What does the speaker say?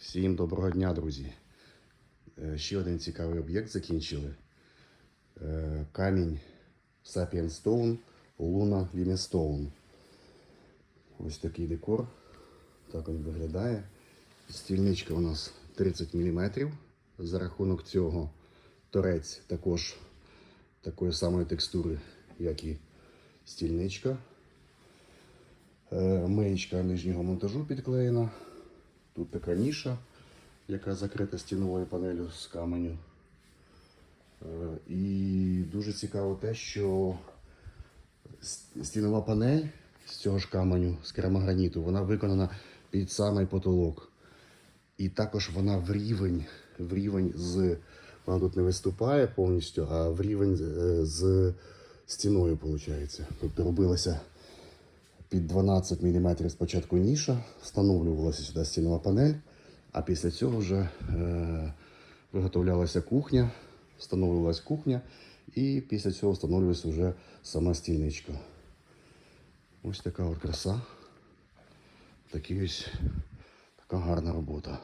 Всім доброго дня, друзі. Е, Ще один цікавий об'єкт закінчили. Е, Камінь Sapien Stone, Luna Limestone. Ось такий декор. Так він виглядає. Стільничка у нас 30 мм. За рахунок цього торець також такої самої текстури, як і стільничка. Е, Миєчка нижнього монтажу підклеєна. Тут така ніша, яка закрита стіновою панелю з каменю. Е, І дуже цікаво те, що стінова панель з цього ж каменю, з керамограніту, вона виконана під самий потолок. І також вона в рівень, в рівень з. Вона тут не виступає повністю, а в рівень з, з стіною, виходить. Тобто робилася під 12 мм спочатку ніша, встановлювалася сюди стінова панель, а після цього вже е, виготовлялася кухня, встановлювалася кухня, і після цього встановлювалася вже сама стільничка. Ось така от краса. Такі ось така гарна робота.